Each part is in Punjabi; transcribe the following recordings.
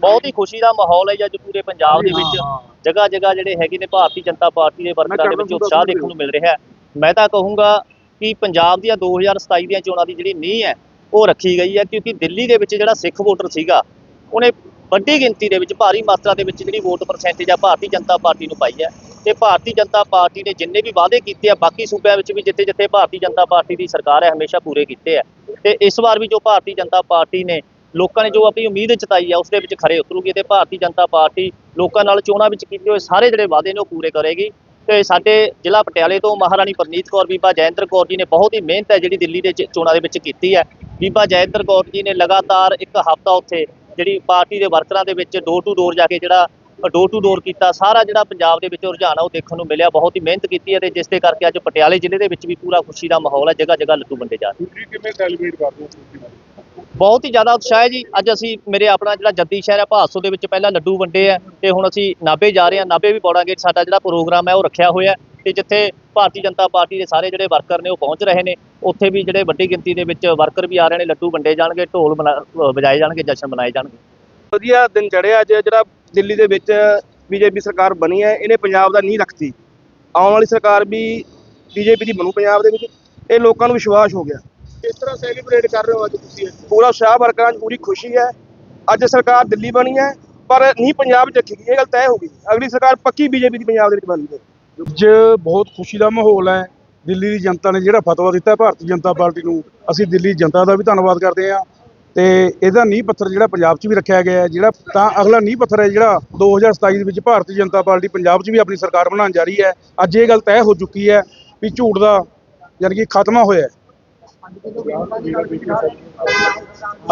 ਬਹੁਤ ਹੀ ਖੁਸ਼ੀ ਦਾ ਮਾਹੌਲ ਹੈ ਜੀ ਅੱਜ ਪੂਰੇ ਪੰਜਾਬ ਦੇ ਵਿੱਚ। ਜਗ੍ਹਾ ਜਗ੍ਹਾ ਜਿਹੜੇ ਹੈਗੇ ਨੇ ਭਾਰਤੀ ਜਨਤਾ ਪਾਰਟੀ ਦੇ ਵਰਕਰਾਂ ਦੇ ਵਿੱਚ ਉਤਸ਼ਾਹ ਦੇਖਣ ਨੂੰ ਮਿਲ ਰਿਹਾ ਹੈ। ਮੈਂ ਤਾਂ ਕਹੂੰਗਾ ਕਿ ਪੰਜਾਬ ਦੀਆਂ 2027 ਦੀਆਂ ਚੋਣਾਂ ਦੀ ਜਿਹੜੀ ਨੀਂਹ ਹੈ ਉਹ ਰੱਖੀ ਗਈ ਹੈ ਕਿਉਂਕਿ ਦਿੱਲੀ ਦੇ ਵਿੱਚ ਜਿਹੜਾ ਸਿੱਖ ਵੋਟਰ ਸੀਗਾ ਉਹਨੇ ਵੱਡੀ ਗਿਣਤੀ ਦੇ ਵਿੱਚ ਭਾਰੀ ਮਾਤਰਾ ਦੇ ਵਿੱਚ ਜਿਹੜੀ ਵੋਟ ਪਰਸੈਂਟੇਜ ਆ ਭਾਰਤੀ ਜਨਤਾ ਪਾਰਟੀ ਨੂੰ ਪਾਈ ਹੈ। ਤੇ ਭਾਰਤੀ ਜਨਤਾ ਪਾਰਟੀ ਨੇ ਜਿੰਨੇ ਵੀ ਵਾਅਦੇ ਕੀਤੇ ਆ ਬਾਕੀ ਸੂਬਿਆਂ ਵਿੱਚ ਵੀ ਜਿੱਥੇ ਜਿੱਥੇ ਭਾਰਤੀ ਜਨਤਾ ਪਾਰਟੀ ਦੀ ਸਰਕਾਰ ਹੈ ਹਮੇਸ਼ਾ ਪੂਰੇ ਕੀਤੇ ਆ। ਤੇ ਇਸ ਵਾਰ ਵੀ ਜੋ ਭਾਰਤੀ ਜਨਤਾ ਪਾਰਟੀ ਨੇ ਲੋਕਾਂ ਨੇ ਜੋ ਆਪਣੀ ਉਮੀਦ ਜਤਾਈ ਆ ਉਸ ਦੇ ਵਿੱਚ ਖਰੇ ਉਤਰੂਗੀ ਤੇ ਭਾਰਤੀ ਜਨਤਾ ਪਾਰਟੀ ਲੋਕਾਂ ਨਾਲ ਚੋਣਾਂ ਵਿੱਚ ਕੀਤੇ ਹੋਏ ਸਾਰੇ ਜਿਹੜੇ ਵਾਅਦੇ ਨੇ ਉਹ ਪੂਰੇ ਕਰੇਗੀ। ਤੇ ਸਾਡੇ ਜ਼ਿਲ੍ਹਾ ਪਟਿਆਲੇ ਤੋਂ ਮਹਾਰਾਣੀ ਪਰਨੀਤ ਕੌਰ, ਬੀਬਾ ਜੈਂਦਰ ਕੌਰ ਜੀ ਨੇ ਬਹੁਤ ਹੀ ਮਿਹਨਤ ਹੈ ਜਿਹੜੀ ਦਿੱਲੀ ਦੇ ਚੋਣਾਂ ਦੇ ਵਿੱਚ ਕੀਤੀ ਹੈ। ਬੀਬਾ ਜੈਂਦਰ ਕੌਰ ਜੀ ਨੇ ਲਗਾਤਾਰ ਇੱਕ ਹਫ਼ਤਾ ਉੱਥੇ ਜਿਹੜੀ ਪਾਰਟੀ ਦੇ ਵਰਕਰਾਂ ਦੇ ਵਿੱਚ ਡੋਰ ਟੂ ਡੋਰ ਜਾ ਕੇ ਜਿਹੜਾ ਡੋਰ ਟੂ ਡੋਰ ਕੀਤਾ, ਸਾਰਾ ਜਿਹੜਾ ਪੰਜਾਬ ਦੇ ਵਿੱਚ ਰੁਝਾਨ ਆ ਉਹ ਦੇਖਣ ਨੂੰ ਮਿਲਿਆ, ਬਹੁਤ ਹੀ ਮਿਹਨਤ ਕੀਤੀ ਹੈ ਤੇ ਜਿਸ ਦੇ ਕਰਕੇ ਅੱਜ ਪਟਿਆਲੇ ਜ਼ਿਲ੍ਹੇ ਦੇ ਵਿੱਚ ਵੀ ਪੂਰਾ ਖੁਸ਼ੀ ਦਾ ਮਾਹੌਲ ਹੈ ਜਗ੍ਹਾ ਜਗ੍ਹਾ ਲੱਡੂ ਵੰਡੇ ਜਾ ਰਹੇ ਤੁਸੀਂ ਕਿਵੇਂ ਸੈਲੀਬ੍ਰੇਟ ਕਰਦੇ ਹੋ ਬਹੁਤ ਹੀ ਜ਼ਿਆਦਾ ਉਤਸ਼ਾਹ ਹੈ ਜੀ। ਅੱਜ ਅਸੀਂ ਮੇਰੇ ਆਪਣਾ ਜਿਹੜਾ ਜੱਦੀ ਸ਼ਹਿਰ ਹੈ, ਭਾਸੋ ਦੇ ਵਿੱਚ ਪਹਿਲਾਂ ਲੱਡੂ ਵੰਡੇ ਆ ਤੇ ਹੁਣ ਅਸੀਂ ਨਾਭੇ ਜਾ ਰਹੇ ਹਾਂ। ਨਾਭੇ ਵੀ ਪੌੜਾਂਗੇ ਸਾਡਾ ਜਿਹੜਾ ਪ੍ਰੋਗਰਾਮ ਹੈ, ਉਹ ਰੱਖਿਆ ਹੋਇਆ ਹੈ ਤੇ ਜਿੱਥੇ ਭਾਰਤੀ ਜਨਤਾ ਪਾਰਟੀ ਦੇ ਸਾਰੇ ਜਿਹੜੇ ਵਰਕਰ ਨੇ, ਉਹ ਪਹੁੰਚ ਰਹੇ ਨੇ। ਉੱਥੇ ਵੀ ਜਿਹੜੇ ਵੱਡੀ ਗਿਣਤੀ ਦੇ ਵਿੱਚ ਵਰਕਰ ਵੀ ਆ ਰਹੇ ਨੇ। ਲੱਡੂ ਵੰਡੇ ਜਾਣਗੇ, ਢੋਲ ਬਣਾ- ਵਜਾਏ ਜਾਣਗੇ, ਜਸ਼ਨ ਮਨਾਏ ਜਾਣਗੇ। ਵਧੀਆ ਦਿਨ ਚੜਿਆ ਅੱਜ। ਜਿਹੜਾ ਦਿੱਲੀ ਦੇ ਵਿੱਚ ਬੀਜੇਪੀ ਸਰਕਾਰ ਬਣੀ ਹੈ, ਇਹਨੇ ਪੰਜਾਬ ਦਾ ਨੀਂਹ ਰੱਖਤੀ। ਆਉਣ ਵਾਲੀ ਸਰਕਾਰ ਵੀ ਬੀਜੇਪੀ ਦੀ ਬਣੂ ਪੰਜਾਬ ਦੇ ਵਿੱਚ। ਇਹ ਲੋਕਾਂ ਨੂੰ ਵਿਸ਼ਵਾਸ ਹੋ ਗਿਆ। ਕਿਸ ਤਰ੍ਹਾਂ ਸੈਲੀਬ੍ਰੇਟ ਕਰ ਰਹੇ ਹੋ ਅੱਜ ਤੁਸੀਂ ਪੂਰਾ ਉਤਸ਼ਾਹ ਵਰਕਰਾਂ 'ਚ ਪੂਰੀ ਖੁਸ਼ੀ ਹੈ। ਅੱਜ ਸਰਕਾਰ ਦਿੱਲੀ ਬਣੀ ਹੈ, ਪਰ ਨੀਂਹ ਪੰਜਾਬ 'ਚ ਰੱਖੀ ਇਹ ਗੱਲ ਤੈਅ ਹੋ ਗਈ। ਅਗਲੀ ਸਰਕਾਰ ਪੱਕੀ ਬੀਜੇਪੀ ਦੀ ਪੰਜਾਬ ਦੇ ਵਿੱਚ ਬਣਨੀ ਹੈ। ਅੱਜ ਬਹੁਤ ਖੁਸ਼ੀ ਦਾ ਮਾਹੌਲ ਹੈ। ਦਿੱਲੀ ਦੀ ਜਨਤਾ ਨੇ ਜਿਹੜਾ ਫਤਵਾ ਦਿੱਤਾ ਭਾਰਤੀ ਜਨਤਾ ਪਾਰਟੀ ਨੂੰ, ਅਸੀਂ ਦਿੱਲੀ ਜਨਤਾ ਦਾ ਵੀ ਧੰਨਵਾਦ ਕਰਦੇ ਹਾਂ। ਤੇ ਇਹਦਾ ਨੀਂਹ ਪੱਥਰ ਜਿਹੜਾ ਪੰਜਾਬ 'ਚ ਵੀ ਰੱਖਿਆ ਗਿਆ ਹੈ, ਜਿਹੜਾ ਤਾਂ ਅਗਲਾ ਨੀਂਹ ਪੱਥਰ ਹੈ ਜਿਹੜਾ 2027 ਦੇ ਵਿੱਚ ਭਾਰਤੀ ਜਨਤਾ ਪਾਰਟੀ ਪੰਜਾਬ 'ਚ ਵੀ ਆਪਣੀ ਸਰਕਾਰ ਬਣਾਉਣ ਜਾ ਰਹੀ ਹੈ। ਅੱਜ ਇਹ ਗੱਲ ਤੈਅ ਹੋ ਚੁੱਕੀ ਹੈ ਵੀ ਝੂਠ ਦਾ ਯਾਨੀ ਕਿ ਖਾਤਮਾ ਹੋਇਆ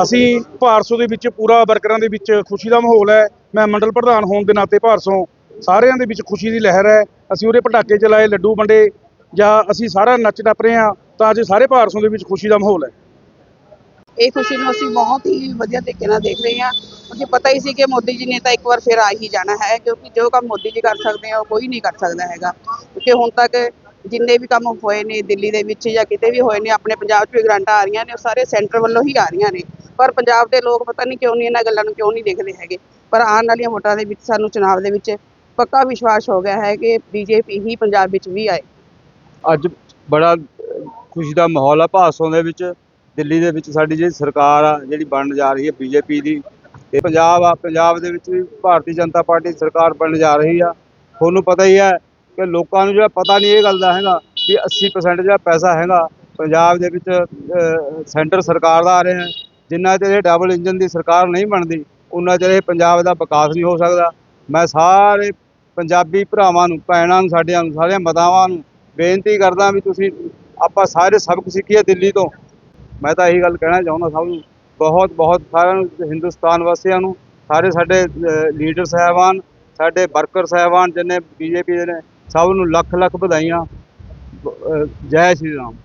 ਅਸੀਂ ਭਾਰਸੋ ਦੇ ਵਿੱਚ ਪੂਰਾ ਵਰਕਰਾਂ ਦੇ ਵਿੱਚ ਖੁਸ਼ੀ ਦਾ ਮਾਹੌਲ ਹੈ। ਮੈਂ ਮੰਡਲ ਪ੍ਰਧਾਨ ਹੋਣ ਦੇ ਨਾਤੇ ਭਾਰਸੋਂ ਸਾਰਿਆਂ ਦੇ ਵਿੱਚ ਖੁਸ਼ੀ ਦੀ ਲਹਿਰ ਹੈ। ਅਸੀਂ ਉਹਦੇ ਪਟਾਕੇ ਚਲਾਏ, ਲੱਡੂ ਵੰਡੇ, ਜਾਂ ਅਸੀਂ ਸਾਰਾ ਨੱਚ ਟੱਪ ਰਹੇ ਹਾਂ, ਤਾਂ ਅੱਜ ਸਾਰੇ ਭਾਰਸੋਂ ਦੇ ਵਿੱਚ ਖੁਸ਼ੀ ਦਾ ਮਾਹੌਲ ਹੈ। ਇਹ ਖੁਸ਼ੀ ਨੂੰ ਅਸੀਂ ਬਹੁਤ ਹੀ ਵਧੀਆ ਤਰੀਕੇ ਨਾਲ ਦੇਖ ਰਹੇ ਹਾਂ। ਕਿਉਂਕਿ ਪਤਾ ਹੀ ਸੀ ਕਿ ਮੋਦੀ ਜੀ ਨੇ ਤਾਂ ਇੱਕ ਵਾਰ ਫਿਰ ਆ ਹੀ ਜਾਣਾ ਹੈ, ਕਿਉਂਕਿ ਜੋ ਕੰਮ ਮੋਦੀ ਜੀ ਕਰ ਸਕਦੇ ਆ, ਉਹ ਕੋਈ ਨਹੀਂ ਕਰ ਸਕਦਾ ਹੈਗਾ। ਕਿਉਂਕਿ ਹੁਣ ਤੱਕ ਜਿੰਨੇ ਵੀ ਕੰਮ ਹੋਏ ਨੇ ਦਿੱਲੀ ਦੇ ਵਿੱਚ ਜਾਂ ਕਿਤੇ ਵੀ ਹੋਏ ਨੇ, ਆਪਣੇ ਪੰਜਾਬ 'ਚ ਵੀ ਗ੍ਰਾਂਟਾਂ ਆ ਰਹੀਆਂ ਨੇ, ਉਹ ਸਾਰੇ ਸੈਂਟਰ ਵੱਲੋਂ ਹੀ ਆ ਰਹੀਆਂ ਨੇ। ਪਰ ਪੰਜਾਬ ਦੇ ਲੋਕ ਪਤਾ ਨਹੀਂ ਕਿਉਂ ਨਹੀਂ ਇਹਨਾਂ ਗੱਲਾਂ ਨੂੰ ਕਿਉਂ ਨਹੀਂ ਦੇਖਦੇ ਹੈਗੇ। ਪਰ ਆਉਣ ਵਾਲੀਆਂ ਵੋਟਾਂ ਦੇ ਵਿੱਚ, ਸਾਨੂੰ ਚੁਣਾਵ ਦੇ ਵਿੱਚ ਪੱਕਾ ਵਿਸ਼ਵਾਸ ਹੋ ਗਿਆ ਹੈ ਕਿ ਬੀਜੇਪੀ ਹੀ ਪੰਜਾਬ ਵਿੱਚ ਵੀ ਆਏ। ਅੱਜ ਬੜਾ ਖੁਸ਼ੀ ਦਾ ਮਾਹੌਲ ਆ ਭਾਸੋਂ ਦੇ ਵਿੱਚ। ਦਿੱਲੀ ਦੇ ਵਿੱਚ ਸਾਡੀ ਜਿਹੜੀ ਸਰਕਾਰ ਆ, ਜਿਹੜੀ ਬਣਨ ਜਾ ਰਹੀ ਹੈ ਬੀਜੇਪੀ ਦੀ ਤੇ ਪੰਜਾਬ ਆ, ਪੰਜਾਬ ਦੇ ਵਿੱਚ ਵੀ ਭਾਰਤੀ ਜਨਤਾ ਪਾਰਟੀ ਸਰਕਾਰ ਬਣਨ ਜਾ ਰਹੀ ਆ। ਤੁਹਾਨੂੰ ਪਤਾ ਹੀ ਹੈ ਕਿ ਲੋਕਾਂ ਨੂੰ ਜਿਹੜਾ ਪਤਾ ਨਹੀਂ ਇਹ ਗੱਲ ਦਾ ਹੈਗਾ ਕਿ 80% ਜਿਹੜਾ ਪੈਸਾ ਹੈਗਾ ਪੰਜਾਬ ਦੇ ਵਿੱਚ ਸੈਂਟਰ ਸਰਕਾਰ ਦਾ ਆ ਰਿਹਾ ਹੈ। ਜਿੰਨਾ ਚਿਰ ਇਹ ਡਬਲ ਇੰਜਨ ਦੀ ਸਰਕਾਰ ਨਹੀਂ ਬਣਦੀ, ਉਨਾ ਚਿਰ ਇਹ ਪੰਜਾਬ ਦਾ ਵਿਕਾਸ ਨਹੀਂ ਹੋ ਸਕਦਾ। ਮੈਂ ਸਾਰੇ ਪੰਜਾਬੀ ਭਰਾਵਾਂ ਨੂੰ, ਭੈਣਾਂ ਨੂੰ, ਸਾਡਿਆਂ ਨੂੰ, ਸਾਰਿਆਂ ਮਾਤਾਵਾਂ ਨੂੰ ਬੇਨਤੀ ਕਰਦਾ ਵੀ ਤੁਸੀਂ ਆਪਾਂ ਸਾਰੇ ਸਬਕ ਸਿੱਖੀਏ ਦਿੱਲੀ ਤੋਂ। ਮੈਂ ਤਾਂ ਇਹੀ ਗੱਲ ਕਹਿਣਾ ਚਾਹੁੰਦਾ ਸਭ ਨੂੰ, ਬਹੁਤ ਬਹੁਤ ਸਾਰਿਆਂ ਨੂੰ, ਹਿੰਦੁਸਤਾਨ ਵਾਸੀਆਂ ਨੂੰ, ਸਾਰੇ ਸਾਡੇ ਲੀਡਰ ਸਾਹਿਬਾਨ, ਸਾਡੇ ਵਰਕਰ ਸਾਹਿਬਾਨ ਜਿੰਨੇ ਬੀਜੇਪੀ ਦੇ ਨੇ ਸਭ ਨੂੰ ਲੱਖ ਲੱਖ ਵਧਾਈਆਂ ਜੈ ਸ਼੍ਰੀ ਰਾਮ।